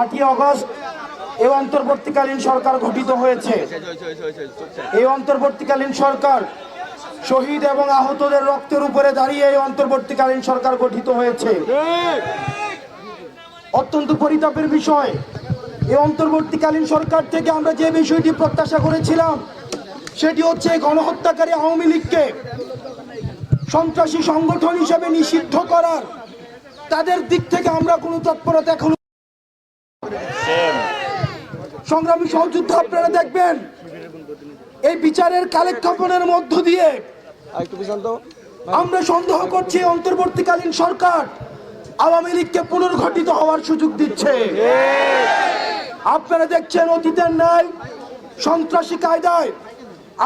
আটই অগস্ট এই অন্তর্বর্তীকালীন সরকার গঠিত হয়েছে। এই অন্তর্বর্তীকালীন সরকার শহীদ এবং আহতদের রক্তের উপরে দাঁড়িয়ে এই অন্তর্বর্তীকালীন সরকার গঠিত হয়েছে। অত্যন্ত পরিতাপের বিষয় এই অন্তর্বর্তীকালীন সরকার থেকে আমরা যে বিষয়টি প্রত্যাশা করেছিলাম, সেটি হচ্ছে গণহত্যাকারী আওয়ামী লীগকে সন্ত্রাসী সংগঠন হিসেবে নিষিদ্ধ করার। তাদের দিক থেকে আমরা কোনো তৎপরতা এখনও সংগ্রামী সহযুদ্ধ আপনারা দেখবেন। এই বিচারের কালেক্ষেপণের মধ্য দিয়ে আমরা সন্দেহ করছি অন্তর্বর্তীকালীন সরকার আওয়ামী লীগকে পুনর্গঠিত হওয়ার সুযোগ দিচ্ছে। আপনারা দেখছেন অতীতের ন্যায় সন্ত্রাসী কায়দায়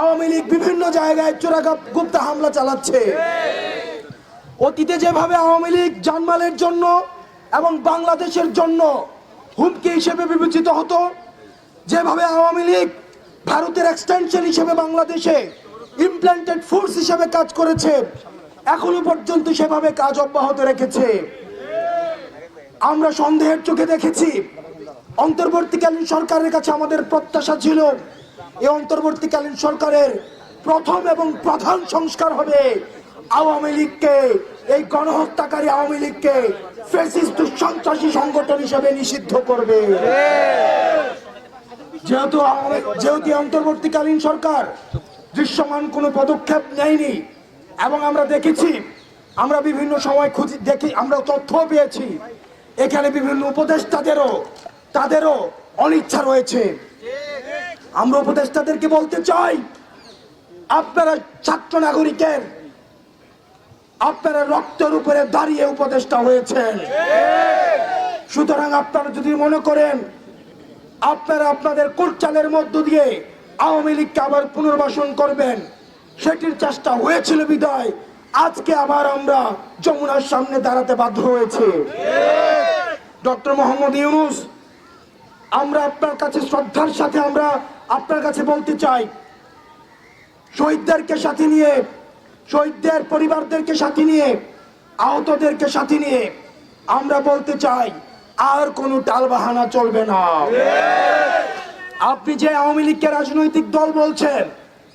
আওয়ামী লীগ বিভিন্ন জায়গায় চোরা গুপ্তা হামলা চালাচ্ছে। অতীতে যেভাবে আওয়ামী লীগ জানমালের জন্য এবং বাংলাদেশের জন্য হুমকি হিসেবে বিবেচিত হতো যেভাবে আওয়ামী লীগ ভারতের এক্সটেনশন হিসেবে বাংলাদেশে ইমপ্ল্যান্টেড ফোর্স হিসেবে কাজ করেছে, এখনও পর্যন্ত সেভাবে কাজ অব্যাহত রেখেছে। আমরা সন্দেহের চোখে দেখেছি, অন্তর্বর্তীকালীন সরকারের কাছে আমাদের প্রত্যাশা ছিল এই অন্তর্বর্তীকালীন সরকারের প্রথম এবং প্রধান সংস্কার হবে আওয়ামী লীগকে, এই গণহত্যাকারী আওয়ামী লীগকে ফেসিস্ট সন্ত্রাসী সংগঠন হিসেবে নিষিদ্ধ করবে। যেহেতু যেহেতু অন্তর্বর্তীকালীন সরকার দৃশ্যমান কোনো পদক্ষেপ নেয়নি, এবং আমরা দেখেছি, আমরা বিভিন্ন সময় খুঁজি দেখি, আমরা তথ্য পেয়েছি, এখানে বিভিন্ন উপদেষ্টাদেরও, তাদেরও অনিচ্ছা রয়েছে। আমরা উপদেষ্টাদেরকে বলতে চাই, আপনারা ছাত্র নাগরিকের, আপনারা রক্তের উপরে দাঁড়িয়ে উপদেষ্টা হয়েছেন। সুতরাং আপনারা যদি মনে করেন আপনারা আপনাদের কোটচালের মধ্য দিয়ে আওয়ামী লীগকে আবার পুনর্বাসন করবেন। সেটির চেষ্টা হয়েছিল বিদায়। আজকে আবার আমরা যমুনার সামনে দাঁড়াতে বাধ্য হয়েছে। ডক্টর মোহাম্মদ ইউনুস, আমরা আপনার কাছে শ্রদ্ধার সাথে আমরা আপনার কাছে বলতে চাই, শহীদদেরকে সাথে নিয়ে, শহীদদের পরিবারদেরকে সাথে নিয়ে, আহতদেরকে সাথে নিয়ে আমরা বলতে চাই আর কোনো টালবাহানা চলবে না। আপনি যে আওয়ামী লীগকে রাজনৈতিক দল বলছেন,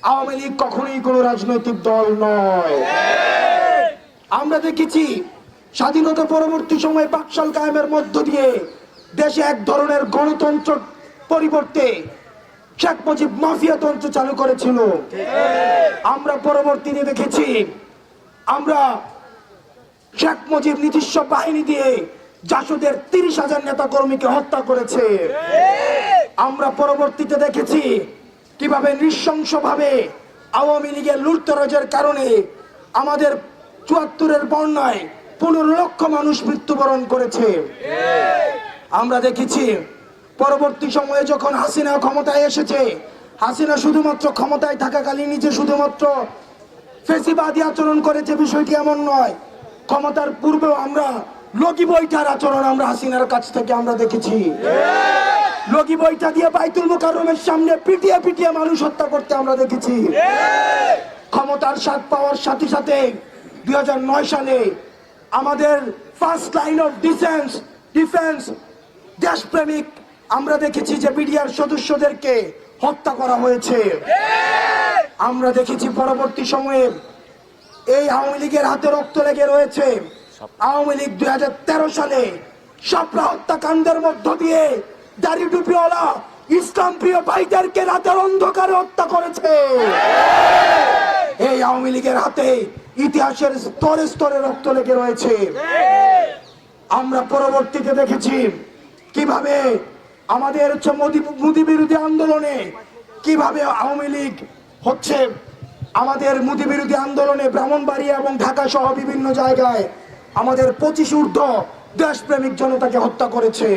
আওয়ামী লীগ কখনোই কোনো রাজনৈতিক দল নয়। আমরা দেখেছি স্বাধীনতা পরবর্তী সময়ে বাকশাল কায়েমের মধ্য দিয়ে দেশে এক ধরনের গণতন্ত্র পরিবর্তে শেখ মুজিব মাফিয়া তন্ত্র চালু করেছিল। আমরা পরবর্তীতে দেখেছি, আমরা শেখ মুজিব নিজস্ব বাহিনী দিয়ে জাসদের তিরিশ হাজার নেতা কর্মীকে হত্যা করেছে। আমরা পরবর্তীতে দেখেছি কীভাবে নৃশংসভাবে আওয়ামী লীগের লুটতরাজের কারণে আমাদের চুয়াত্তরের বন্যায় পনেরো লক্ষ মানুষ মৃত্যুবরণ করেছে। আমরা দেখেছি পরবর্তী সময়ে যখন হাসিনা ক্ষমতায় এসেছে, হাসিনা শুধুমাত্র ক্ষমতায় থাকাকালীন নিজে শুধুমাত্র ফেসিবাদী আচরণ করেছে, বিষয়টি এমন নয়। ক্ষমতার পূর্বেও আমরা লগি বৈঠার আচরণ আমরা হাসিনার কাছ থেকে আমরা দেখেছি। লগি বইটা দিয়ে বাইতুল মুকাররমের সামনে পিটিয়ে পিটিয়ে মানুষ হত্যা করতে আমরা দেখেছি। ক্ষমতার স্বাদ পাওয়ার সাথে সাথে দু হাজার নয় সালে আমাদের first line of defence defence দেশপ্রেমিক আমরা দেখেছি যে বিডিআর সদস্যদেরকে হত্যা করা হয়েছে। আমরা দেখেছি পরবর্তী সময়ে এই আওয়ামী লীগের হাতে রক্ত লেগে রয়েছে। আওয়ামী লীগ দুই হাজার তেরো সালে সাপড়া হত্যাকাণ্ডের মধ্য দিয়ে দাড়ি টুপিওয়ালা ইসলাম প্রিয় ভাইদেরকে রাতের অন্ধকারে হত্যা করেছে। এই আওয়ামী লীগের হাতে ইতিহাসের স্তরে স্তরে রক্ত লেগে রয়েছে। আমরা পরবর্তীতে দেখেছি কীভাবে আমাদের হচ্ছে মোদি মোদি বিরোধী আন্দোলনে কীভাবে আওয়ামী লীগ হচ্ছে আমাদের মোদি বিরোধী আন্দোলনে ব্রাহ্মণবাড়িয়া এবং ঢাকা সহ বিভিন্ন জায়গায় আমাদের পঁচিশ ঊর্ধ্ব দেশপ্রেমিক জনতাকে হত্যা করেছে।